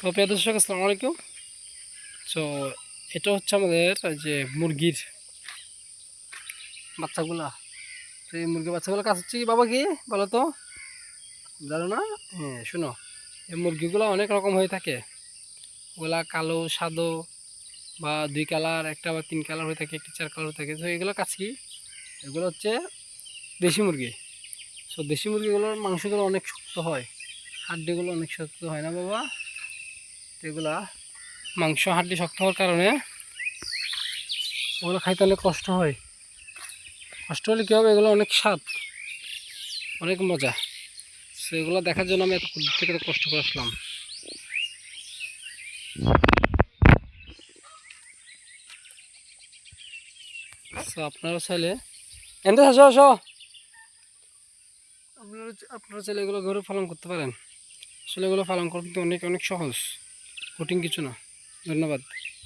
তো প্রিয় দর্শক, আসসালামু আলাইকুম। তো এটা হচ্ছে আমাদের যে মুরগির বাচ্চাগুলা। তো এই মুরগির বাচ্চাগুলো কাজ হচ্ছে কি বাবা কি বলো তো? জানো না? হ্যাঁ শুনো। এই মুরগিগুলো অনেক রকম হয়ে থাকে। ওগুলা কালো, সাদো বা দুই কালার, একটা বা তিন কালার হয়ে থাকে, একটা চার কালার হয়ে থাকে। তো এগুলো কাজ কি? এগুলো হচ্ছে দেশি মুরগি। সো দেশি মুরগিগুলোর মাংসগুলো অনেক শক্ত হয়। হাড্ডিগুলো অনেক শক্ত হয় না বাবা? তো এগুলা মাংস হাড্ডি শক্ত হওয়ার কারণে ওগুলো খাইতে অনেক কষ্ট হয়। কষ্ট হলে কী হবে? এগুলো অনেক স্বাদ, অনেক মজা। সো এগুলো দেখার জন্য আমি এত থেকে কষ্ট করে আসলাম। সো আপনারা চাইলে এনতে আসো আসো। আপনারা আপনারা চাইলে এগুলো ঘরে পালন করতে পারেন। আসলে এগুলো পালন করতে অনেক অনেক সহজ। কঠিন কিছু না। ধন্যবাদ।